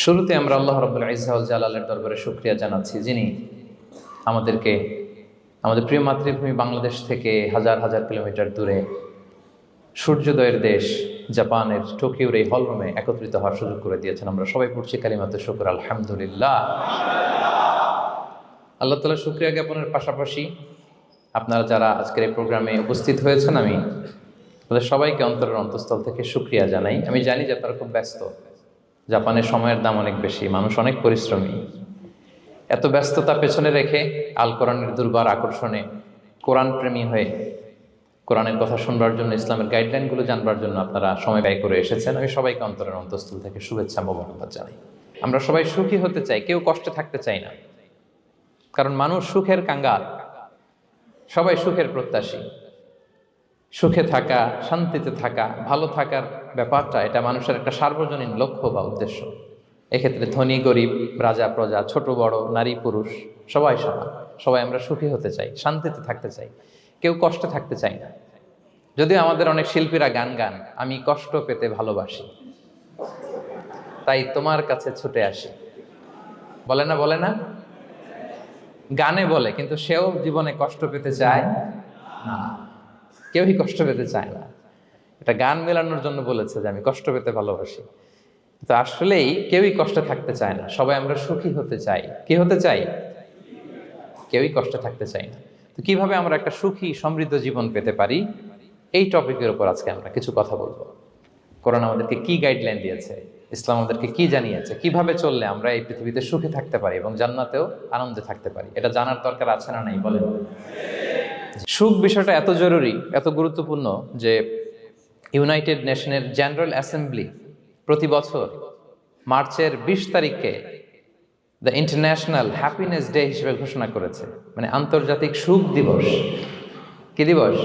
শুরুতে আমরা আল্লাহ রব্বুল ইজাউল জালালের দরবারে শুক্রিয়া জানাচ্ছি, যিনি আমাদেরকে, আমাদের প্রিয় মাতৃভূমি বাংলাদেশ থেকে হাজার হাজার কিলোমিটার দূরে সূর্যোদয়ের দেশ জাপানের টোকিওর এই হলরুমে একত্রিত হওয়ার সুযোগ করে দিয়েছেন। আমরা সবাই পড়ছি কালিমাতে শুকুর, আলহামদুলিল্লাহ। আল্লাহ তালা শুক্রিয়া জ্ঞাপনের পাশাপাশি আপনারা যারা আজকের এই প্রোগ্রামে উপস্থিত হয়েছেন, আমি তাদের সবাইকে অন্তরের অন্তঃস্থল থেকে শুক্রিয়া জানাই। আমি জানি যে আপনারা খুব ব্যস্ত। জাপানের সময়ের দাম অনেক বেশি, মানুষ অনেক পরিশ্রমী। এত ব্যস্ততা পেছনে রেখে আল কোরআনের দুর্বার আকর্ষণে কোরআন প্রেমী হয়ে কোরআনের কথা শুনবার জন্য, ইসলামের গাইডলাইনগুলো জানবার জন্য আপনারা সময় ব্যয় করে এসেছেন। আমি সবাইকে অন্তরের অন্তঃস্থল থেকে শুভেচ্ছা মোবারকবাদ জানাই। আমরা সবাই সুখী হতে চাই, কেউ কষ্টে থাকতে চাই না। কারণ মানুষ সুখের কাঙ্গাল, সবাই সুখের প্রত্যাশী। সুখে থাকা, শান্তিতে থাকা, ভালো থাকার ব্যাপারটা এটা মানুষের একটা সার্বজনীন লক্ষ্য বা উদ্দেশ্য। এক্ষেত্রে ধনী, গরিব, রাজা, প্রজা, ছোট, বড়, নারী, পুরুষ, সবাই সমান। সবাই আমরা সুখী হতে চাই, শান্তিতে থাকতে চাই। কেউ কষ্টে থাকতে চাই না। যদিও আমাদের অনেক শিল্পীরা গান গান, আমি কষ্ট পেতে ভালোবাসি। তাই তোমার কাছে ছুটে আসি। বলে না বলে না? গানে বলে, কিন্তু সেও জীবনে কষ্ট পেতে চায় না। কেউই কষ্ট পেতে চায় না। এটা গান মেলানোর জন্য বলেছে যে, আমি কষ্ট পেতে ভালোবাসি। তো আসলেই কেউই কষ্টে থাকতে চায় না। সবাই আমরা সুখী হতে চাই। কি হতে চাই? কেউই কষ্টে থাকতে চাই না। তো কীভাবে আমরা একটা সুখী, সমৃদ্ধ জীবন পেতে পারি? এই টপিকের উপর আজকে আমরা কিছু কথা বলব। করোনা আমাদেরকে কি গাইডলাইন দিয়েছে? ইসলাম আমাদেরকে কি জানিয়েছে? কীভাবে চললে আমরা এই পৃথিবীতে সুখে থাকতে পারি এবং জান্নাতেও আনন্দে থাকতে পারি? এটা জানার দরকার আছে না নাই? বলেন। সুখ বিষয়টা এত জরুরি, এত গুরুত্বপূর্ণ যে ইউনাইটেড নেশনের জেনারেল অ্যাসেম্বলি প্রতি বছর মার্চের বিশ তারিখে দ্য ইন্টারন্যাশনাল হ্যাপিনেস ডে হিসেবে ঘোষণা করেছে। মানে আন্তর্জাতিক সুখ দিবস। কি দিবস?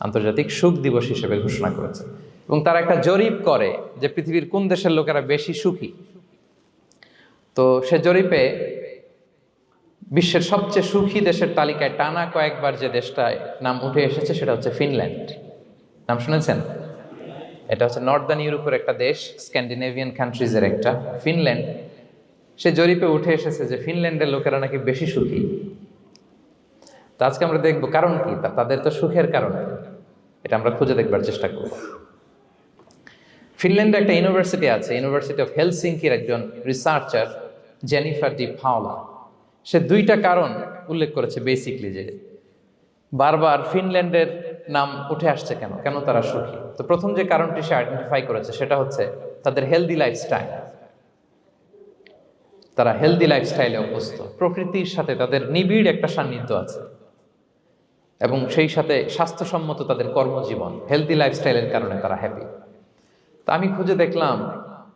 আন্তর্জাতিক সুখ দিবস হিসেবে ঘোষণা করেছে। এবং তারা একটা জরিপ করে যে পৃথিবীর কোন দেশের লোকেরা বেশি সুখী। তো সে জরিপে বিশ্বের সবচেয়ে সুখী দেশের তালিকায় টানা কয়েকবার যে দেশটায় নাম উঠে এসেছে সেটা হচ্ছে ফিনল্যান্ড। নাম শুনেছেন? এটা হচ্ছে নর্দার্ন ইউরোপের একটা দেশ, স্ক্যান্ডিনেভিয়ান কান্ট্রিজের একটা। ফিনল্যান্ড, সে জরিপে উঠে এসেছে যে ফিনল্যান্ডের লোকেরা নাকি বেশি সুখী। তো আজকে আমরা দেখব কারণ কি? তা তাদের তো সুখের কারণ। এটা আমরা খুঁজে দেখবার চেষ্টা করব। ফিনল্যান্ডে একটা ইউনিভার্সিটি আছে, ইউনিভার্সিটি অফ হেলসিঙ্কির একজন রিসার্চার জেনিফার ডি ফাওলা সে দুইটা কারণ উল্লেখ করেছে বেসিকলি যে বারবার ফিনল্যান্ডের নাম উঠে আসছে কেন? কেন তারা সুখী? তো প্রথম যে কারণটি সে আইডেন্টিফাই করেছে সেটা হচ্ছে তাদের হেলদি লাইফস্টাইল তারা হেলদি লাইফস্টাইলে অভ্যস্ত। প্রকৃতির সাথে তাদের নিবিড় একটা সান্নিধ্য আছে। এবং সেই সাথে স্বাস্থ্যসম্মত তাদের কর্মজীবন হেলদি লাইফস্টাইলের কারণে তারা হ্যাপি তা আমি খুঁজে দেখলাম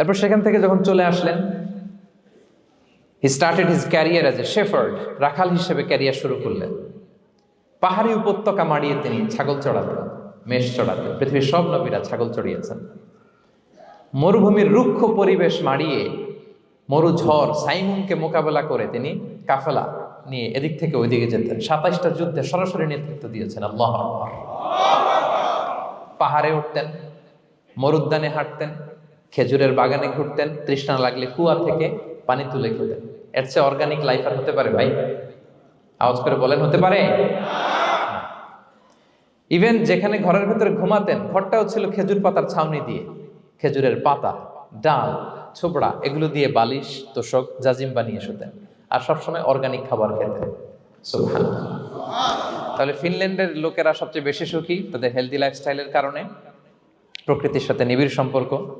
এরপর সেখান থেকে যখন চলে আসলেন he started his career as a shepherd রাখাল হিসেবে ক্যারিয়ার শুরু করলেন। পাহাড়ি উপত্যকা মাড়িয়ে তিনি ছাগল চড়াতেন, মেষ চড়াতেন, পৃথিবীর সব নবীরা ছাগল চড়িয়েছেন। মরুভূমির রুক্ষ পরিবেশ মাড়িয়ে মরু ঝড় সাইমুনকে মোকাবেলা করে তিনি কাফেলা নিয়ে এদিক থেকে ওইদিকে যেতেন। সাতাইশটা যুদ্ধে সরাসরি নেতৃত্ব দিয়েছেন আল্লাহ পাহাড়ে উঠতেন, মরুদ্যানে হাঁটতেন খেজুরের বাগানে ঘুরতেন, তৃষ্ণা লাগলে কুয়া থেকে পানি তুলে খেতেন। এর চেয়ে অর্গানিক লাইফ আর হতে পারে, ভাই? আওয়াজ করে বলেন, হতে পারে? ইভেন যেখানে ঘরের ভেতরে ঘুমাতেন, ঘরটাও ছিল খেজুর পাতার ছাউনি দিয়ে। খেজুরের পাতা, ডাল, ছোবড়া, এগুলো দিয়ে বালিশ, তোষক, জাজিম বানিয়ে শুতেন। আর সবসময় অর্গানিক খাবার খেতেন। তাহলে ফিনল্যান্ডের লোকেরা সবচেয়ে বেশি সুখী তাদের হেলদি লাইফস্টাইলের কারণে। প্রকৃতির সাথে নিবিড় সম্পর্ক।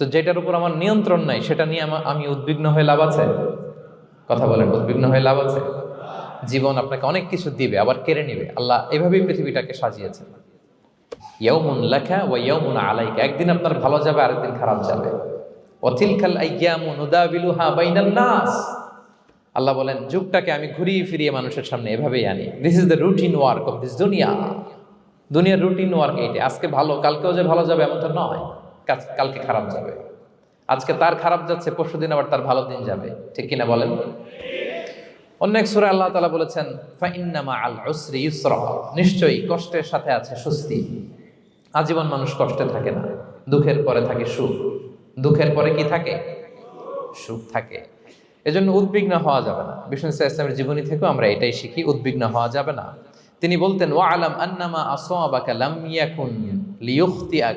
তো যেটার উপর আমার নিয়ন্ত্রণ নাই, সেটা নিয়ে আমা- উদ্বিগ্ন হয়ে লাভ আছে? কথা বলেন, উদ্বিগ্ন হয়ে লাভ আছে? জীবন আপনাকে অনেক কিছু দিবে, আবার কেড়ে নিবে। আল্লাহ এভাবেই পৃথিবীটাকে সাজিয়েছেন। ইয়াউমুন লাকা ওয়া ইয়াউমুন আলাইকা। একদিন আপনার ভালো যাবে, আরেকদিন খারাপ যাবে। বাইনান নাস। আল্লাহ বলেন, যুগটাকে আমি ঘুরিয়ে ফিরিয়ে মানুষের সামনে এভাবেই আনি। This is the routine work of this দুনিয়া দুনিয়ার রুটিন ওয়ার্ক এইটা আজকে ভালো, কালকেও যে ভালো যাবে, এমনটা নয়। কালকে খারাপ যাবে। আজকে তার খারাপ যাচ্ছে পরশু দিন আবার তার ভালো দিন যাবে। ঠিক কিনা বলেন? অন্য এক সুরে আল্লাহ তালা বলেছেন, ফাইন্নামা আল উসরি ইউসরা। নিশ্চয়ই কষ্টের সাথে আছে স্বস্তি। আজীবন মানুষ কষ্টে থাকে না। দুঃখের পরে থাকে সুখ। দুঃখের পরে কি থাকে? সুখ থাকে। এজন্য উদ্বিগ্ন হওয়া যাবে না। বিষ্ণু ইসা ইসলামের জীবনী থেকেও আমরা এটাই শিখি, উদ্বিগ্ন হওয়া যাবে না। তিনি বলতেন ওয়া আলাম আন্নামা আসওয়াবাকা লাম ইয়াকুন লিয়ুখতিআক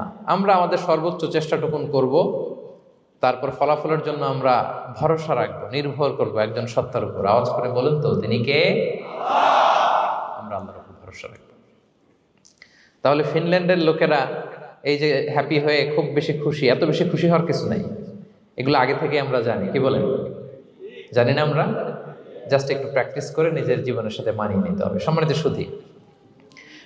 না। আমরা আমাদের সর্বোচ্চ চেষ্টাটুকুন করব, তারপর ফলাফলের জন্য আমরা ভরসা রাখব, নির্ভর করব একজন সত্তার উপর। আওয়াজ করে বলেন তো, তিনি কে? আমরা আল্লাহর উপর ভরসা রাখব। তাহলে ফিনল্যান্ডের লোকেরা এই যে হ্যাপি হয়ে খুব বেশি খুশি, এত বেশি খুশি হওয়ার কিছু নাই। এগুলো আগে থেকে আমরা জানি, কি বলেন? জানি না আমরা? জাস্ট একটু প্র্যাকটিস করে নিজের জীবনের সাথে মানিয়ে নিতে হবে। সম্মানিত সুধী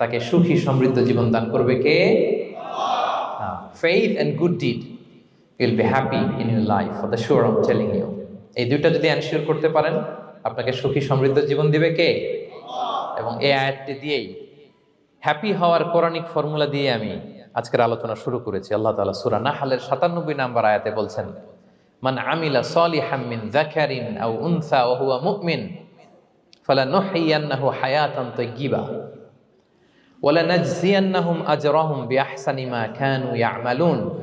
তাকে সুখী সমৃদ্ধ জীবন দান করবে কে? Faith and good deed you'll be happy in your life for the sure I'm telling you এই দুইটা যদি অ্যানশিওর করতে পারেন, আপনাকে সুখী সমৃদ্ধ জীবন দিবে কে? এবং এই আয়াতটি দিয়েই হ্যাপি হওয়ার কোরআনিক ফর্মুলা দিয়ে আমি আজকের আলোচনা শুরু করেছি। আল্লাহ তাআলা সূরা নাহলের 97 নম্বর আয়াতে বলছেন, মান আমিলা সলি মিন যাকারিন আউ উনসা ওয়া হুয়া মুমিন ফালানুহইয়ান্নাহু হায়াতান তাইয়্যিবা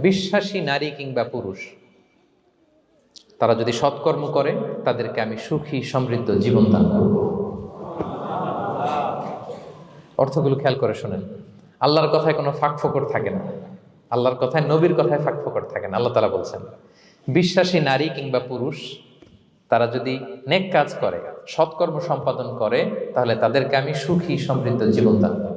বিশ্বাসী নারী কিংবা পুরুষ, তারা যদি সৎকর্ম করে, তাদেরকে আমি সুখী, সমৃদ্ধ জীবন দান করব। অর্থগুলো খেয়াল করে শোনেন। আল্লাহর কথায় কোনো ফাঁক ফোকর থাকে না। আল্লাহর কথায়, নবীর কথায় ফাঁক ফোকর থাকে না। আল্লাহ তালা বলছেন, বিশ্বাসী নারী কিংবা পুরুষ, তারা যদি নেক কাজ করে, সৎকর্ম সম্পাদন করে, তাহলে তাদেরকে আমি সুখী, সমৃদ্ধ জীবন দান করব।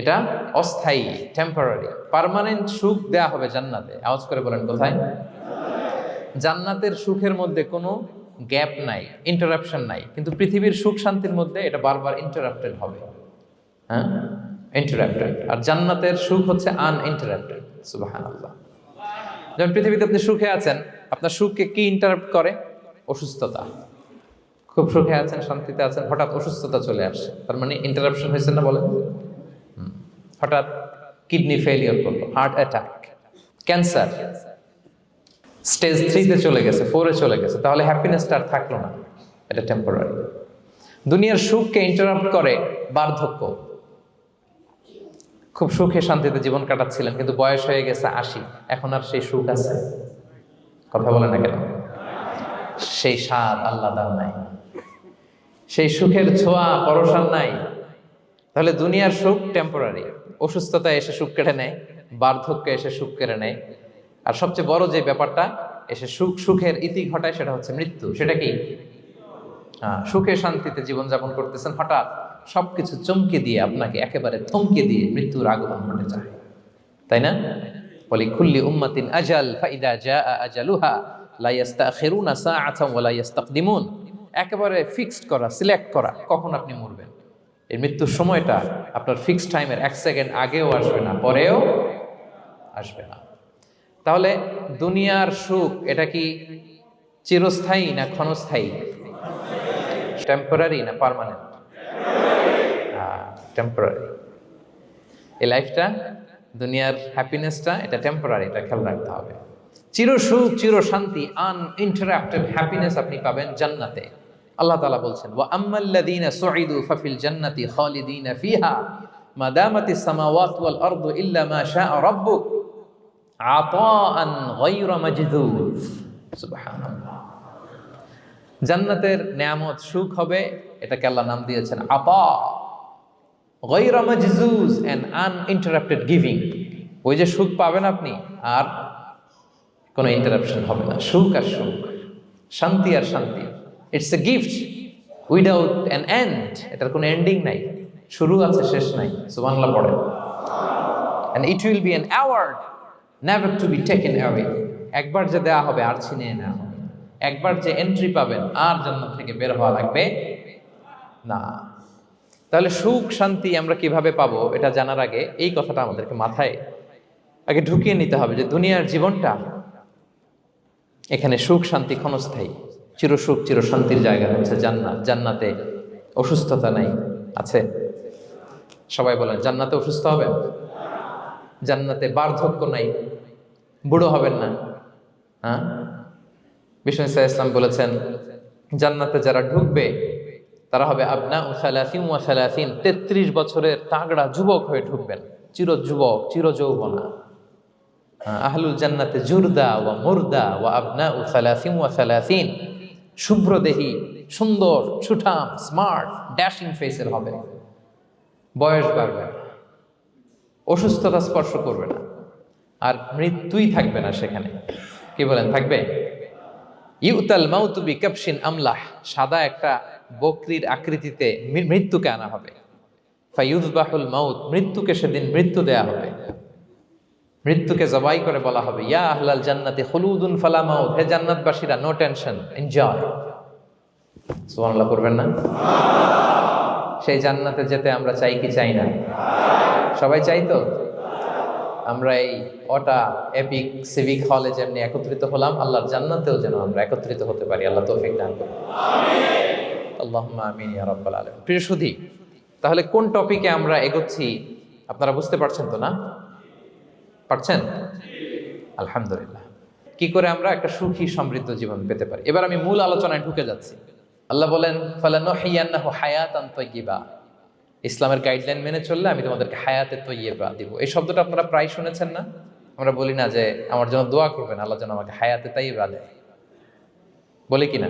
এটা অস্থায়ী টেম্পোরারি পার্মানেন্ট সুখ দেয়া হবে জান্নাতে। আওয়াজ করে বলেন, কোথায়? জান্নাতের সুখের মধ্যে কোনো গ্যাপ নাই ইন্টারাপশন নাই, কিন্তু পৃথিবীর সুখ শান্তির মধ্যে এটা বারবার ইন্টারাপ্টেড হবে। হ্যাঁ? ইন্টারাপ্টেড আর জান্নাতের সুখ হচ্ছে আনইন্টারাপ্টেড সুবাহান আল্লাহ যেমন পৃথিবীতে আপনি সুখে আছেন, আপনার সুখকে কি ইন্টারাপ্ট করে? অসুস্থতা। খুব সুখে আছেন, শান্তিতে আছেন, হঠাৎ অসুস্থতা চলে আসে। তার মানে ইন্টারাপশন হয়েছে না বলেন। হঠাৎ কিডনি ফেলিওর করল হার্ট অ্যাটাক ক্যান্সার স্টেজ থ্রিতে চলে গেছে ফোরে চলে গেছে, তাহলে হ্যাপিনেসটা আর থাকল না, এটা টেম্পোরারি দুনিয়ার সুখকে ইন্টারাপ্ট করে বার্ধক্য। খুব সুখে শান্তিতে জীবন কাটাচ্ছিলেন, কিন্তু বয়স হয়ে গেছে আশি, এখন আর সেই সুখ আছে। কথা বলে না কেন? সেই স্বাদ আল্লাদার নাই। সেই সুখের ছোঁয়া পরশান নাই। তাহলে দুনিয়ার সুখ টেম্পোরারি অসুস্থতা এসে সুখ কেড়ে নেয়, বার্ধক্য এসে সুখ কেড়ে নেয়। আর সবচেয়ে বড় যে ব্যাপারটা, এসে সুখ, সুখের ইতি ঘটায় সেটা হচ্ছে মৃত্যু। সেটা কি? সুখে শান্তিতে জীবনযাপন করতেছেন, হঠাৎ সবকিছু চমকে দিয়ে আপনাকে একেবারে থমকে দিয়ে মৃত্যুর আগমন ঘটে যায়। তাই না? বলি খুল্লি উম্মাতিন আজাল, ফাইদা জা আজালুহা, লা ইয়াস্তাখিরুনা সাআতান ওয়া লা ইয়াস্তাকদিমুন। একেবারে ফিক্সড করা সিলেক্ট করা, কখন আপনি মরবেন? এই মৃত্যুর সময়টা আপনার ফিক্সড টাইমের এক সেকেন্ড আগেও আসবে না, পরেও আসবে না। তাহলে দুনিয়ার সুখ, এটা কি চিরস্থায়ী না ক্ষণস্থায়ী? টেম্পোরারি না পার্মানেন্ট টেম্পোরারি এই লাইফটা দুনিয়ার হ্যাপিনেসটা এটা টেম্পোরারি এটা খেয়াল রাখতে হবে। চির সুখ চির আন ইন্টারাক্টেড হ্যাপিনেস আপনি পাবেন জান্নাতে। আল্লাহ তালা বলছেন, ওয়া আম্মাল্লাযীনা সুঈদু ফাফিল জান্নাতি খালিদিনা ফিহা, মা দামাতিস সামাওয়াতু ওয়াল আরদু ইল্লা মা শাআ রাব্বুক আতাআন গায়রা মাজদুদ সুবহানাল্লাহ। জান্নাতের নিয়ামত সুখ হবে, এটাকে আল্লাহ নাম দিয়েছেন আপা গৈরা মাজজুজ অ্যান্ড আনইন্টারাপ্টেড গিভিং ওই যে সুখ পাবেন আপনি, আর কোনো ইন্টারাপশন হবে না। সুখ আর সুখ, শান্তি আর শান্তি। It's a gift without an end এটার কোনো এন্ডিং নাই। শুরু আছে, শেষ নাই। সুবাংলা পড়ে। And it will be an award never to be taken away একবার যে দেওয়া হবে, আর ছিনিয়ে নেওয়া হবে। একবার যে এন্ট্রি পাবেন, আর জান্নাত থেকে বের হওয়া লাগবে না। তাহলে সুখ, শান্তি আমরা কীভাবে পাবো, এটা জানার আগে এই কথাটা আমাদেরকে মাথায় আগে ঢুকিয়ে নিতে হবে যে দুনিয়ার জীবনটা এখানে সুখ, শান্তি ক্ষণস্থায়ী। চির চিরশান্তির জায়গা হচ্ছে জান্নাত। জান্নাতে অসুস্থতা নাই। আছে? সবাই বলেন, জান্নাতে অসুস্থ হবে জান্নাতে বার্ধক্য নাই। বুড়ো হবেন না। হ্যাঁ? বিষ্ণু ইসা ইসলাম বলেছেন, জান্নাতে যারা ঢুকবে, তারা হবে আপনা ও সালাফিন ও সালাফিন তেত্রিশ বছরের তাগড়া যুবক হয়ে ঢুকবেন। চির যুবক, চির যৌবনা। আহলুল জান্নাতে জুরদা ওয়া মুরদা ওয়া আবনা ও সালাফিন ওয়া সালাফিন শুভ্রদেহী, সুন্দর, সুঠাম স্মার্ট ড্যাশিং ফেসের হবে। বয়স বাড়বে না। অসুস্থতা স্পর্শ করবে না। আর মৃত্যুই থাকবে না সেখানে। কি বলেন, থাকবে? ইউতাল মাউতুবি কাপসিন আমলাহ, সাদা একটা বকরির আকৃতিতে মৃত্যুকে আনা হবে। ফাইউজবাহুল মাউত, মৃত্যুকে সেদিন মৃত্যু দেয়া হবে। মৃত্যুকে জবাই করে বলা হবে, ইয়া আহলাল জান্নাতে হলুদুন ফালা মাউত হে জান্নাতবাসীরা, নো টেনশন, এনজয় সুবহানাল্লাহ করবেন না? সেই জান্নাতে যেতে আমরা চাই কি চাই না? সবাই চাই তো? আমরা এই অটা এপিক সিভিক হলে যেমনি একত্রিত হলাম, আল্লাহর জান্নাতেও যেন আমরা একত্রিত হতে পারি। আল্লাহ তৌফিক দান করুন। আল্লাহুম্মা আমিন রাব্বাল আলামিন। প্রিয় সুধী, তাহলে কোন টপিকে আমরা এগোচ্ছি আপনারা বুঝতে পারছেন তো না? পারছেন? আলহামদুলিল্লাহ। কি করে আমরা একটা সুখী সমৃদ্ধ জীবন পেতে পারি? এবার আমি মূল আলোচনায় ঢুকে যাচ্ছি। আল্লাহ বলেন, ফালানুহিয়ান্নাহু হায়াতান তাইয়্যিবা। ইসলামের গাইডলাইন মেনে চললে আমি তোমাদেরকে হায়াতে তৈয়বা দিব। এই শব্দটা আপনারা প্রায় শুনেছেন না? আমরা বলি না যে, আমার জন্য দোয়া করবেন, আল্লাহ যেন আমাকে হায়াতে তাইয়বা দেয়। বলি কি না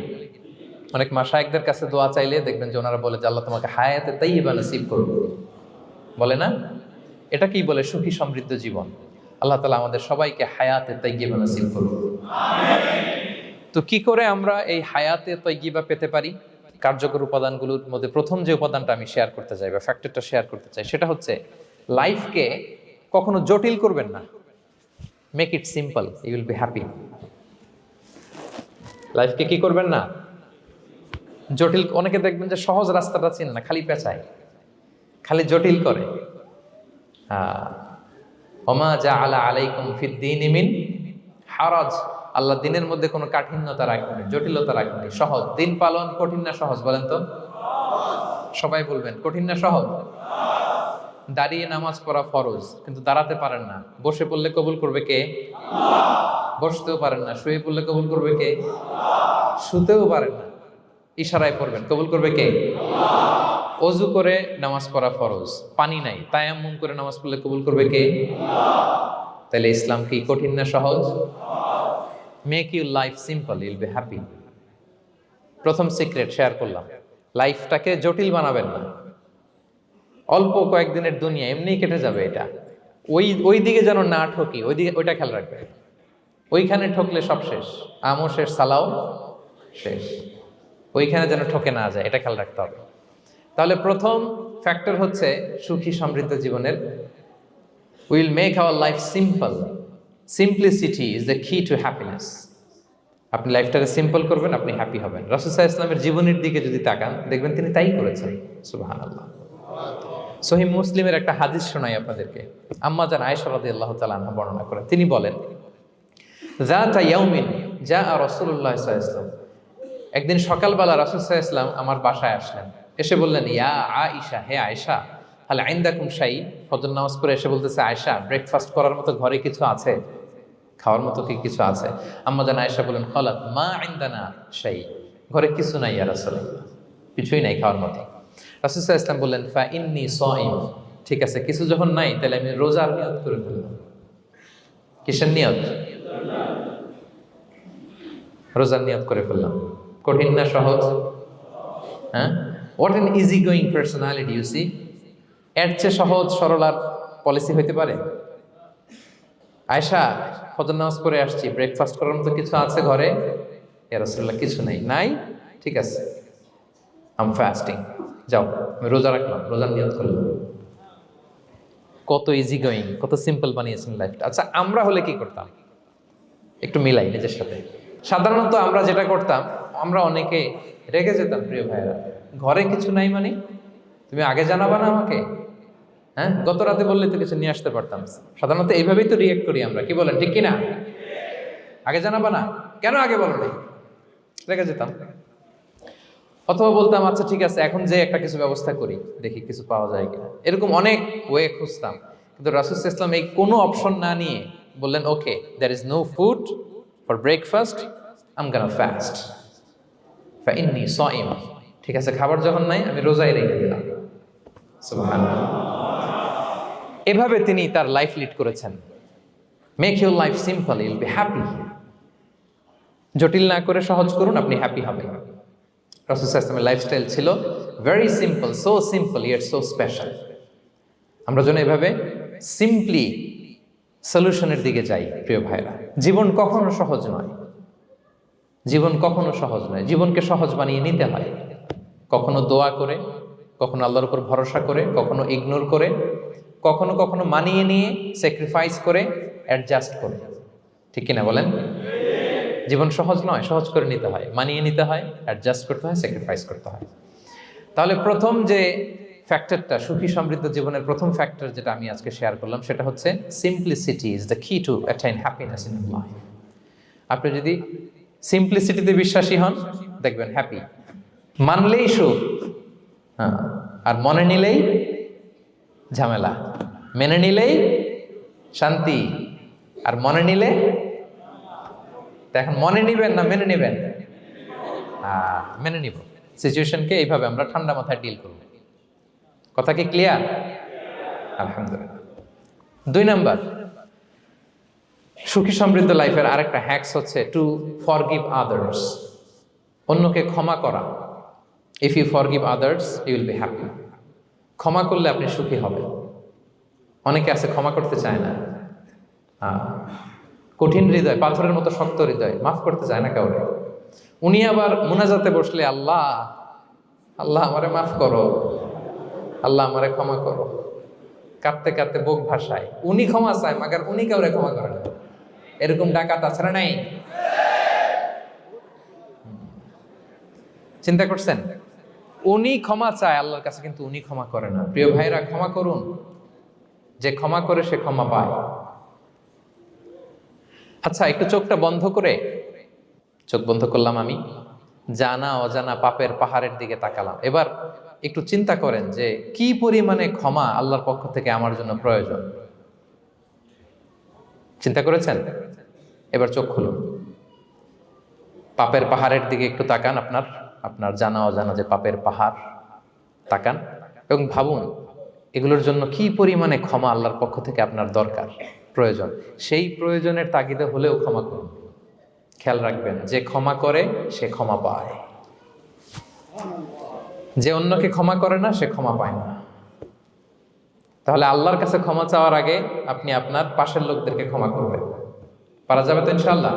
অনেক মাসায়কদের কাছে দোয়া চাইলে দেখবেন যে ওনারা বলে যে, আল্লাহ তোমাকে হায়াতে তাইয়বা নসিব করবে বলে না? এটা কি বলে? সুখী সমৃদ্ধ জীবন। আল্লাহ তালা আমাদের সবাইকে হায়াতে তাইয়বা নসিব করুন তো কি করে আমরা এই হায়াতে তৈগিবা পেতে পারি? কার্যকর উপাদানগুলোর মধ্যে প্রথম যে উপাদানটা আমি শেয়ার করতে চাই বা ফ্যাক্টরটা শেয়ার করতে চাই সেটা হচ্ছে লাইফকে কখনো জটিল করবেন না। Make it simple you will be happy লাইফকে কি করবেন না? জটিল অনেকে দেখবেন যে সহজ রাস্তাটা চিনে না খালি পেঁচায়। খালি জটিল করে। হ্যাঁ। ওমা যা আলা আলাইকুম ফিদ্দিন ইমিন হারাজ। আল্লাহ দিনের মধ্যে কোনো কাঠিন্যতা রাখেনি জটিলতা রাখেনি সহজ। দিন পালন কঠিন না সহজ বলেন তো? সবাই বলবেন, কঠিন না সহজ? দাঁড়িয়ে নামাজ পড়া ফরজ, কিন্তু দাঁড়াতে পারেন না। বসে পড়লে কবুল করবে কে? বসতেও পারেন না। শুয়ে পড়লে কবুল করবে কে? শুতেও পারেন না। ইশারায় পড়বেন, কবুল করবে কে? অজু করে নামাজ পড়া ফরজ, পানি নাই তাই তায়াম্মুম করে নামাজ পড়লে কবুল করবে কে? তাহলে ইসলাম কি কঠিন না সহজ? Make you life simple you'll be happy প্রথম সিক্রেট শেয়ার করলাম। লাইফটাকে জটিল বানাবেন না। অল্প কয়েকদিনের দুনিয়া, এমনিই কেটে যাবে এটা। ওই ওই দিকে যেন না ঠকি, ওই দিকে, ওইটা খেয়াল রাখবে। ওইখানে ঠকলে সব শেষ। আমও শেষ, সালাও শেষ। ওইখানে যেন ঠকে না যায়, এটা খেয়াল রাখতে হবে। তাহলে প্রথম ফ্যাক্টর হচ্ছে সুখী সমৃদ্ধ জীবনের will make our life simple simplicity is the key to happiness আপনি লাইফটাকে সিম্পল করবেন, আপনি হ্যাপি হবেন। রসুসাহ ইসলামের জীবনের দিকে যদি তাকান, দেখবেন তিনি তাই করেছেন। সুবাহান আল্লাহ সহি মুসলিমের একটা হাদিস শোনাই আপনাদেরকে। আম্মা জান আয়েশা রাদিয়াল্লাহু তাআলা আনহা বর্ণনা করেন তিনি বলেন, যাতা ইয়াউমিন যা আর সাল্লাল্লাহু ইসলাম একদিন সকালবেলা সাল্লাল্লাহু আলাইহি আমার বাসায় আসলেন। এসে বললেন, ইয়া আয়েশা, হে আয়েশা তাহলে আইন্দাকুম শাই? ফজর নামাজ পরে এসে বলতেছে, আয়েশা ব্রেকফাস্ট করার মতো ঘরে কিছু আছে? খাওয়ার মতো কি কিছু আছে? আম্মা জান আয়েশা বলেন হলাত মা আইন্দানা শাই, ঘরে কিছু নাই ইয়া রাসূলুল্লাহ, কিছুই নাই খাওয়ার মতো। রাসুসাহ ইসলাম বললেন, ফা ইন্নি সইম, ঠিক আছে, কিছু যখন নাই, তাহলে আমি রোজার নিয়ত করে ফেললাম কিসের নিয়ত? রোজার নিয়ত করে ফেললাম। কঠিন না সহজ? হ্যাঁ? What an easy going personality you see এর চেয়ে সহজ, সরল আর পলিসি হইতে পারে? আয়সা ফজর নামাজ পড়ে আসছি। ব্রেকফাস্ট করার মতো কিছু আছে ঘরে? এরাসুল্লাহ কিছু নেই। নাই? ঠিক আছে। আম ফাস্টিং যাও, আমি রোজা রাখলাম। রোজা নিয়ত করলাম। কত ইজি গোয়িং কত সিম্পল বানিয়েছেন লাইফটা আচ্ছা আমরা হলে কি করতাম? একটু মিলাই, নিজের সাথে। সাধারণত আমরা যেটা করতাম, আমরা অনেকে রেগে যেতাম প্রিয় ভাইয়েরা। ঘরে কিছু নাই মানে? তুমি আগে জানাবা না আমাকে? হ্যাঁ? গত রাতে বললে তো কিছু নিয়ে আসতে পারতাম। সাধারণত এইভাবেই তো রিয়েক্ট করি আমরা। কি বলেন, ঠিক কিনা? আগে জানাবা না? কেন আগে বলো নাই? রেগে যেতাম। অথবা বলতাম আচ্ছা ঠিক আছে, এখন যে একটা কিছু ব্যবস্থা করি, দেখি কিছু পাওয়া যায় কিনা। এরকম অনেক ওয়ে খুঁজতাম। কিন্তু রাসুল ইসলাম এই কোনো অপশন না নিয়ে বললেন okay there is no food for breakfast I'm gonna fast ইন্নি সইম। ঠিক আছে, খাবার যখন নাই, আমি রোজাই রেখে দিলাম। এভাবে তিনি তার লাইফ লিড করেছেন। Make your life simple you'll be happy জটিল না করে সহজ করুন, আপনি হ্যাপি হবেন। রসুলের লাইফস্টাইল ছিল very simple so simple yet so special আমরা যেন এভাবে সিম্পলি সলিউশনের দিকে যাই, প্রিয় ভাইরা জীবন কখনো সহজ নয়। জীবন কখনো সহজ নয়। জীবনকে সহজ বানিয়ে নিতে হয়। কখনো দোয়া করে, কখনো আল্লাহর উপর ভরসা করে, কখনো ইগনোর করে, কখনো কখনো মানিয়ে নিয়ে স্যাক্রিফাইস করে অ্যাডজাস্ট করে। ঠিক কিনা বলেন? জীবন সহজ নয়, সহজ করে নিতে হয়। মানিয়ে নিতে হয় অ্যাডজাস্ট করতে হয় স্যাক্রিফাইস করতে হয়। তাহলে প্রথম যে ফ্যাক্টরটা সুখী সমৃদ্ধ জীবনের প্রথম ফ্যাক্টর যেটা আমি আজকে শেয়ার করলাম, সেটা হচ্ছে simplicity is the key to attain happiness in life আপনি যদি সিম্পলিসিটিতে বিশ্বাসী হন, দেখবেন হ্যাপি মানলেই সুখ হ্যাঁ আর মনে নিলেই ঝামেলা। মেনে নিলেই শান্তি, আর মনে নিলে এখন মনে নিবেন না মেনে নেবেন? মেনে নিব। সিচুয়েশনকে এইভাবে আমরা ঠান্ডা মাথায় ডিল করব। কথা কি ক্লিয়ার আলহামদুলিল্লাহ। দুই নাম্বার সুখী সমৃদ্ধ লাইফের আরেকটা হ্যাক্স হচ্ছে টু ফরগিভ আদার্স অন্যকে ক্ষমা করা। If you forgive others you will be happy ক্ষমা করলে আপনি সুখী হবেন। অনেকে আছে, ক্ষমা করতে চায় না। কঠিন হৃদয়, পাথরের মতো শক্ত হৃদয়, মাফ করতে চায় না কাউরে উনি আবার মুনাজাতে বসলে, আল্লাহ আল্লাহ আমারে মাফ করো। আল্লাহ আমারে ক্ষমা করো। কাঁদতে কাঁদতে বুক ভাসায়। উনি ক্ষমা চায়, মাগার উনি কাউরে ক্ষমা করে না। এরকম ডাকাত আছে নাই? চিন্তা করছেন? উনি ক্ষমা চায়, আল্লাহর কাছে কিন্তু উনি ক্ষমা করে না। প্রিয় ভাইরা ক্ষমা করুন। যে ক্ষমা করে, সে ক্ষমা পায়। আচ্ছা একটু চোখটা বন্ধ করে। চোখ বন্ধ করলাম আমি। জানা অজানা পাপের পাহাড়ের দিকে তাকালাম। এবার একটু চিন্তা করেন যে কি পরিমাণে ক্ষমা আল্লাহর পক্ষ থেকে আমার জন্য প্রয়োজন? চিন্তা করেছেন? এবার চোখ খুলুন পাপের পাহাড়ের দিকে একটু তাকান আপনার আপনার জানা অজানা যে পাপের পাহাড়, তাকান এবং ভাবুন, এগুলোর জন্য কি পরিমাণে ক্ষমা আল্লাহর পক্ষ থেকে আপনার দরকার, প্রয়োজন? সেই প্রয়োজনের তাগিদে হলেও ক্ষমা করুন। খেয়াল রাখবেন, যে ক্ষমা করে, সে ক্ষমা পায়। যে অন্যকে ক্ষমা করে না, সে ক্ষমা পায় না। তাহলে আল্লাহর কাছে ক্ষমা চাওয়ার আগে আপনি আপনার পাশের লোকদেরকে ক্ষমা করবেন। পারা যাবে তো ইনশাল্লাহ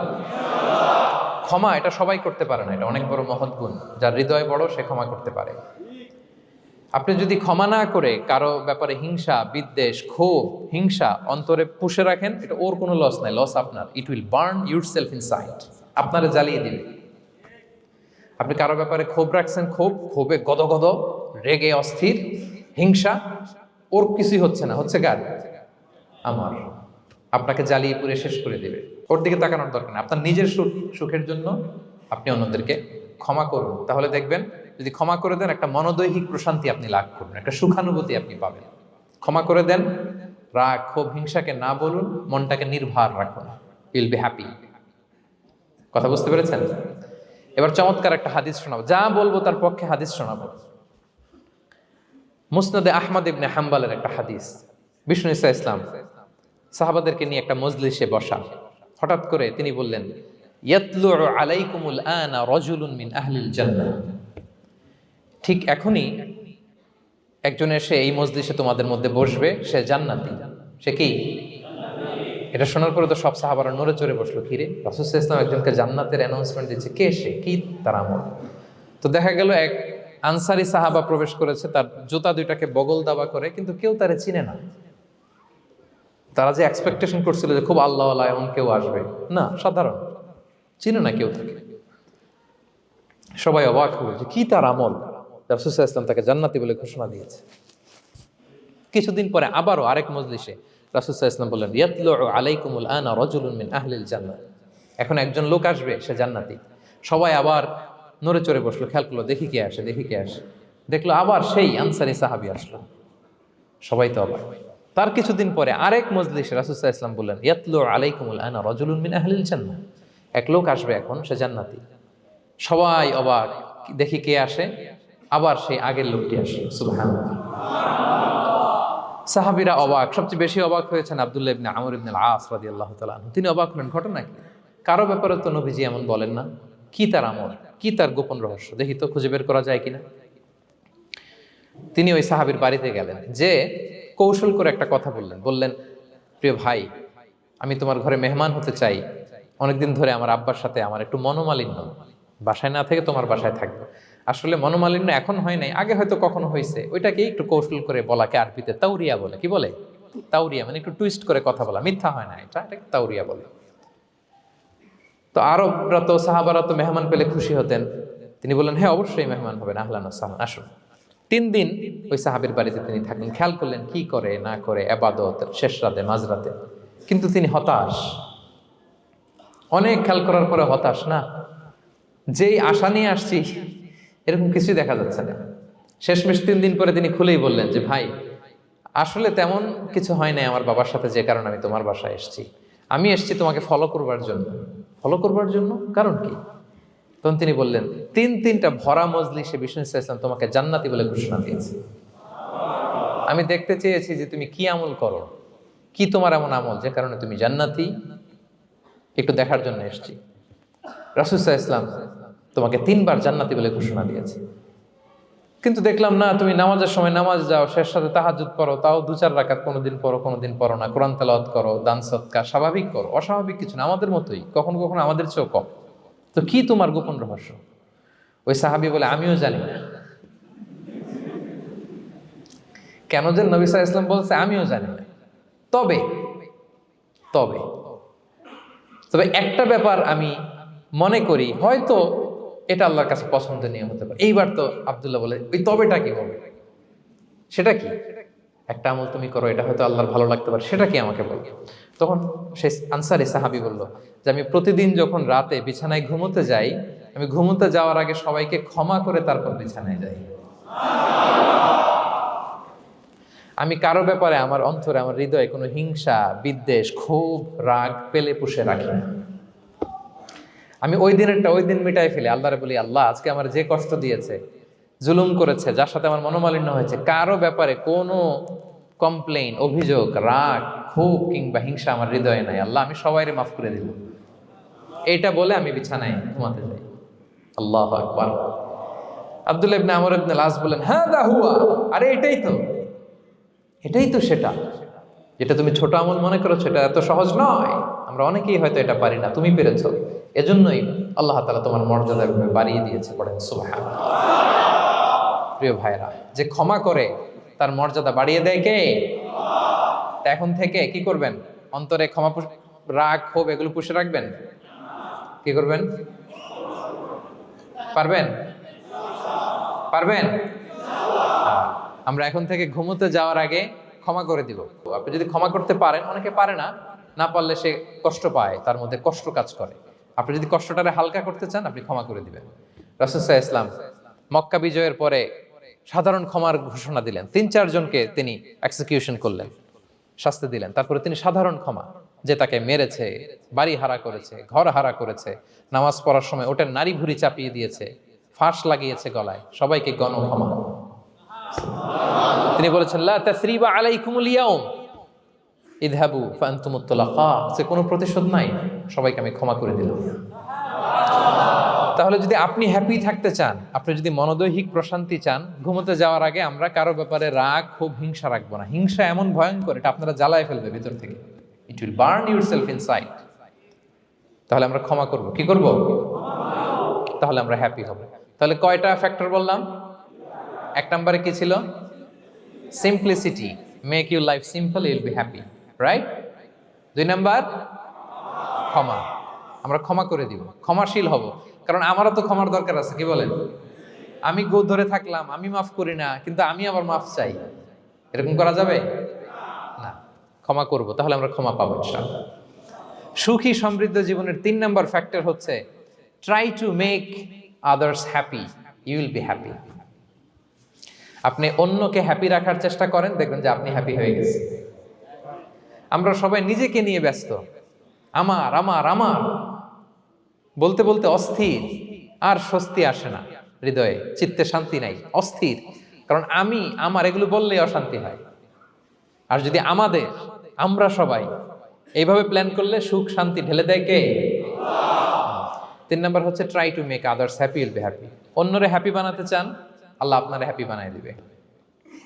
ক্ষমা এটা সবাই করতে পারে না, এটা অনেক বড় মহৎ গুণ। যার হৃদয় বড়, সে ক্ষমা করতে পারে। আপনি যদি ক্ষমা না করে কারও ব্যাপারে হিংসা, বিদ্বেষ, ক্ষোভ, হিংসা অন্তরে পুষে রাখেন, এটা ওর কোনো লস নাই লস আপনার। It will burn yourself inside আপনারা জ্বালিয়ে দিবে। আপনি কারও ব্যাপারে ক্ষোভ রাখছেন, ক্ষোভ, ক্ষোভে গদগদ, রেগে অস্থির, হিংসা ওর কিছুই হচ্ছে না, হচ্ছে কার? আমার। আপনাকে জ্বালিয়ে পুড়ে শেষ করে দেবে। ওর দিকে তাকানোর দরকার নেই। আপনার নিজের সুখ, সুখের জন্য আপনি অন্যদেরকে ক্ষমা করুন। তাহলে দেখবেন, যদি ক্ষমা করে দেন, একটা মনোদৈহিক প্রশান্তি আপনি লাভ করুন একটা সুখানুভূতি আপনি পাবেন। ক্ষমা করে দেন, রাগ, ক্ষোভ, হিংসাকে না বলুন, মনটাকে নির্ভার রাখুন। ইল বি হ্যাপি কথা বুঝতে পেরেছেন? এবার চমৎকার একটা হাদিস শোনাবো। যা বলব তার পক্ষে হাদিস শোনাবো। মুসনাদে আহমদ ইবনে হাম্বালের একটা হাদিস। বিষ্ণু ইসা ইসলাম সাহাবাদেরকে নিয়ে একটা মজলিসে বসা। হঠাৎ করে তিনি বললেন ঠিক এখনই একজন এসে এই মজলিসে তোমাদের মধ্যে বসবে, সে জান্নাতি। সে কি? এটা শোনার পরে তো সব সাহাবারা নড়ে চড়ে বসল, কিরে, রাসুল ইসলাম একজনকে জান্নাতের অ্যানাউন্সমেন্ট দিচ্ছে। কে সে? কি তার আমল? তো দেখা গেল এক আনসারি সাহাবা প্রবেশ করেছে, তার জুতা দুইটাকে বগল দাবা করে, কিন্তু কেউ তারে চিনে না। তারা যে এক্সপেকটেশন করছিল যে খুব আল্লাহ আল্লাহ এমন কেউ আসবে, না, সাধারণ। চিনে না কেউ তাকে। সবাই অবাক হলো যে কি তার আমল? রাসুসাহ ইসলাম তাকে জান্নাতি বলে ঘোষণা দিয়েছে। কিছুদিন পরে আবারও আরেক মজলিসে রাসুসাহ ইসলাম বললেন ইয়াতলু আলাইকুমুল আনা রজুলুন মিন আহলিল জান্নাত এখন একজন লোক আসবে, সে জান্নাতি। সবাই আবার নড়ে চড়ে বসল, খেয়াল করল, দেখি কে আসে, দেখি কে আসে। দেখল আবার সেই আনসারি সাহাবি আসলো। সবাই তো অবাক। তার কিছুদিন পরে আরেক মজলিসে রাসুসাহ ইসলাম বললেন, ইয়াতলু আলাইকুমুল আনা রজুলুন মিন আহলিল জান্নাত এক লোক আসবে এখন, সে জান্নাতি। সবাই অবাক, দেখি কে আসে। আবার সেই আগের লোকটি আসে সুবহান সাহাবিরা অবাক, সবচেয়ে বেশি অবাক হয়েছেন আব্দুল্লাহ ইবনে আমর ইবনে আস রাদিয়াল্লাহু তাআলা আনহু। তিনি অবাক হলেন, ঘটনা কি? কারও ব্যাপারে তো নবীজি এমন বলেন না। কি তার আমল? কি তার গোপন রহস্য? দেখি তো খুঁজে বের করা যায় কিনা। তিনি ওই সাহাবীর বাড়িতে গেলেন, যে কৌশল করে একটা কথা বললেন। বললেন, প্রিয় ভাই, আমি তোমার ঘরে মেহমান হতে চাই। অনেকদিন ধরে আমার আব্বার সাথে আমার একটু মনোমালিন্য। বাসায় না থেকে তোমার বাসায় থাকবে। আসলে মনোমালিন্য এখন হয় নাই, আগে হয়তো কখনো হয়েছে। ওইটাকে একটু কৌশল করে বলাকে আরবিতে তাউরিয়া বলে। কি বলে? তাউরিয়া মানে একটু টুইস্ট করে কথা বলা। মিথ্যা হয় না এটা তাউরিয়া বলে। তো আরবরা তো, সাহাবারা তো মেহমান পেলে খুশি হতেন। তিনি বললেন হ্যাঁ অবশ্যই মেহমান হবেন, আহলান সাহান আসুন। তিন দিন ওই সাহাবের বাড়িতে তিনি থাকলেন। খেয়াল করলেন কি করে, না করে, আবাদত, শেষ রাতে মাঝরাতে কিন্তু তিনি হতাশ। অনেক খেয়াল করার পরে হতাশ, না? যেই আশা নিয়ে আসছি, এরকম কিছুই দেখা যাচ্ছে না। শেষমেশ তিন দিন পরে তিনি খুলেই বললেন যে, ভাই, আসলে তেমন কিছু হয় নাই আমার বাবার সাথে, যে কারণে আমি তোমার বাসায় এসেছি। আমি এসেছি তোমাকে ফলো করবার জন্য। ফলো করবার জন্য? কারণ কি? তখন তিনি বললেন, তিন তিনটা ভরা মজলি সে বিষ্ণু ইসলাম তোমাকে জান্নাতি বলে ঘোষণা দিয়েছে। আমি দেখতে চেয়েছি যে তুমি কি আমল করো? কি তোমার এমন আমল যে কারণে তুমি জান্নাতি? একটু দেখার জন্য এসছি। রাসুসাহ ইসলাম তোমাকে তিনবার জান্নাতি বলে ঘোষণা দিয়েছে। কিন্তু দেখলাম, না, তুমি নামাজের সময় নামাজ যাও, শেষ সাথে তাহাজুদ করো তাও দু চার রাকাত কোনোদিন পড়ো কোনোদিন পড়ো না। কোরআন তেলাওয়াত করো, দান সৎকার, স্বাভাবিক করো। অস্বাভাবিক কিছু না, আমাদের মতোই। কখনো কখনো আমাদের চেয়েও কম। তো কি তোমার গোপন রহস্য? ওই সাহাবি বলে, আমিও জানি না। কেন যে নবী সাল্লাল্লাহু ইসলাম বলছে, আমিও জানি না। তবে তবে তবে একটা ব্যাপার আমি মনে করি, হয়তো এটা আল্লাহর কাছে পছন্দনীয় হতে পারে। এইবার তো আবদুল্লাহ বলে, ওই তবেটা কি বলবে সেটা কি? একটা আমল তুমি করো, এটা হয়তো আল্লাহর ভালো লাগতে পারে, সেটা কি আমাকে বলো? তখন সে আনসারি সাহাবি বলল, যে আমি প্রতিদিন যখন রাতে বিছানায় ঘুমোতে যাই, আমি ঘুমোতে যাওয়ার আগে সবাইকে ক্ষমা করে তারপর বিছানায় যাই। আমি কারও ব্যাপারে আমার অন্তরে, আমার হৃদয়ে কোনো হিংসা, বিদ্বেষ, ক্ষোভ, রাগ পেলে পুষে রাখি না। আমি ওই দিনেরটা ওই দিন মিটাই ফেলি, আল্লাহরে বলি, আল্লাহ, আজকে আমার যে কষ্ট দিয়েছে, জুলুম করেছে, যার সাথে আমার মনোমালিন্য হয়েছে, কারও ব্যাপারে কোনো কমপ্লেন অভিযোগ, রাগ, ক্ষোভ কিংবা হিংসা আমার হৃদয়ে নাই। আল্লাহ, আমি সবাইরে মাফ করে দিব এইটা বলে আমি বিছানায় ঘুমাতে যাই। আল্লাহ আকবার। আব্দুল ইবনে আমর ইবনে লাস বলেন হ্যাঁ দা হুয়া? আরে, এটাই তো। এটাই তো সেটা। যেটা তুমি ছোট আমল মনে করো সেটা এত সহজ নয়। আমরা অনেকেই হয়তো এটা পারি না। তুমি পেরেছ। এজন্যই আল্লাহ তালা তোমার মর্যাদা বাড়িয়ে দিয়েছে, পড়েন সুবহান প্রিয় ভাইরা যে ক্ষমা করে তার মর্যাদা বাড়িয়ে দেয় কে? এখন থেকে কি করবেন? অন্তরে ক্ষমা রাগ, ক্ষোভ এগুলো পুষে রাখবেন? কি করবেন? পারবেন? পারবেন। আমরা এখন থেকে ঘুমোতে যাওয়ার আগে ক্ষমা করে দিব। আপনি যদি ক্ষমা করতে পারেন, অনেকে পারে না না পারলে সে কষ্ট পায়, তার মধ্যে কষ্ট কাজ করে। আপনি যদি কষ্টটারে হালকা করতে চান, আপনি ক্ষমা করে দিবেন। রাসুসাহ ইসলাম মক্কা বিজয়ের পরে সাধারণ ক্ষমার ঘোষণা দিলেন। তিন চারজনকে তিনি এক্সিকিউশন করলেন, শাস্তি দিলেন। তারপরে তিনি সাধারণ ক্ষমা, যে তাকে মেরেছে, বাড়ি হারা করেছে, ঘর হারা করেছে, নামাজ পড়ার সময় ওটার নারী ভুরি চাপিয়ে দিয়েছে, ফাঁস লাগিয়েছে গলায়, সবাইকে গণ ক্ষমা তিনি বলেছেন, লা ইদহাবু ফাআনতুমুত তুলাকা সে কোনো প্রতিশোধ নাই। সবাইকে আমি ক্ষমা করে দিলাম। তাহলে যদি আপনি হ্যাপি থাকতে চান, আপনি যদি মনোদৈহিক প্রশান্তি চান, ঘুমোতে যাওয়ার আগে আমরা কারও ব্যাপারে রাগ খুব হিংসা রাখব না। হিংসা এমন ভয়ঙ্কর, এটা আপনারা জ্বালায় ফেলবে ভিতর থেকে। It will burn yourself inside তাহলে আমরা ক্ষমা করব। কি করব? তাহলে আমরা হ্যাপি হব। তাহলে কয়টা ফ্যাক্টর বললাম? এক নম্বরে কি ছিল? Simplicity make your life simple you'll be happy right দুই নাম্বার, ক্ষমা। আমরা ক্ষমা করে দিব। ক্ষমাশীল হব। কারণ আমারও তো ক্ষমার দরকার আছে, কি বলেন? আমি গো ধরে থাকলাম, আমি মাফ করি না, কিন্তু আমি আবার মাফ চাই। এরকম করা যাবে? না। ক্ষমা করব, তাহলে আমরা ক্ষমা পাবো ইনশাআল্লাহ। সুখী সমৃদ্ধ জীবনের তিন নম্বর ফ্যাক্টর হচ্ছে try to make others happy you will be happy আপনি অন্যকে হ্যাপি রাখার চেষ্টা করেন, দেখবেন যে আপনি হ্যাপি হয়ে গেছে আমরা সবাই নিজেকে নিয়ে ব্যস্ত। আমার আমার আমার। বলতে বলতে অস্থির। আর স্বস্তি আসে না। হৃদয়ে চিত্তে শান্তি নাই। অস্থির। কারণ আমি, আমার এগুলো বললেই অশান্তি হয়। আর যদি আমাদের, আমরা সবাই এইভাবে প্ল্যান করলে সুখ, শান্তি ঢেলে দেয় কে? তিন নম্বর হচ্ছে try to make others happy will be happy অন্যরে happy বানাতে চান, আল্লাহ আপনারে হ্যাপি বানায় দিবে।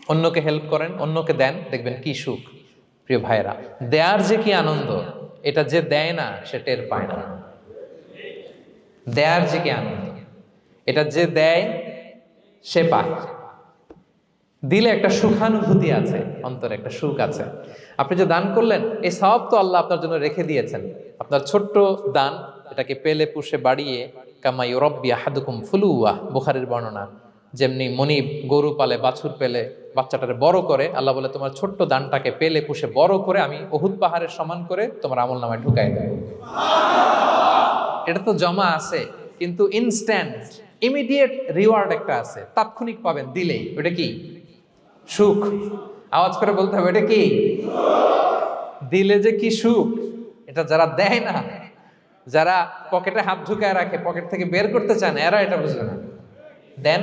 অন্যকে হেল্প করেন, অন্যকে দেন, দেখবেন কি সুখ। প্রিয় ভাইরা দেয়ার যে কি আনন্দ, এটা যে দেয় না, সে টের পায় না। দেয়ার যে কি আনন্দ, এটা যে দেয়, সে পায়। দিলে একটা সুখানুভূতি আছে, অন্তরে একটা সুখ আছে। আপনি যে দান করলেন এই সব তো আল্লাহ আপনার জন্য রেখে দিয়েছেন। আপনার ছোট্ট দান, এটাকে পেলে পুষে বাড়িয়ে, কামাই রব্বি হাদুকুম ফুলুয়া, বুখারের বর্ণনা। যেমনি মনিব গরু পালে, বাছুর পেলে, বাচ্চাটারে বড় করে, আল্লাহ বলে, তোমার ছোট্ট দানটাকে পেলে পুষে বড় করে আমি অহুদ পাহাড়ের সমান করে তোমার আমল নামায় ঢুকাই দেব। এটা তো জমা আছে, কিন্তু ইনস্ট্যান্ট ইমিডিয়েট রিওয়ার্ড একটা আছে। তাৎক্ষণিক পাবেন, দিলেই। ওটা কি? সুখ। আওয়াজ করে বলতে হবে এটা কি? দিলে যে কি সুখ? এটা যারা দেয় না, যারা পকেটে হাত ঢুকায় রাখে, পকেট থেকে বের করতে চান এরা এটা বুঝবে না। দেন?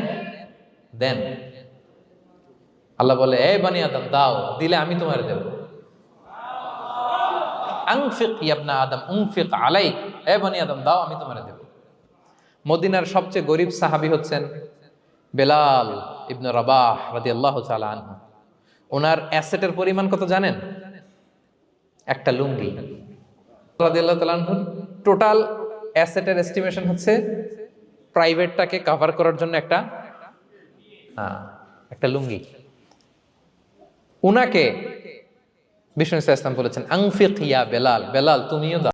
দেন আল্লাহ বলে, এ বানি আদম, দাও, দিলে আমি তোমার দেব। আদম আলাইক এ আদম, দাও, আমি তোমার মদিনার সবচেয়ে গরিব বেলাল ওনার অ্যাসেটের পরিমাণ কত জানেন? একটা লুঙ্গি। আল্লাহ টোটাল অ্যাসেটের এস্টিমেশন হচ্ছে, প্রাইভেটটাকে কভার করার জন্য একটা একটা লুঙ্গি। উনাকে বিষ্ণু ইসলাম বলেছেন আংফিক ইয়া বেলাল। বেলাল তুমিও দাও।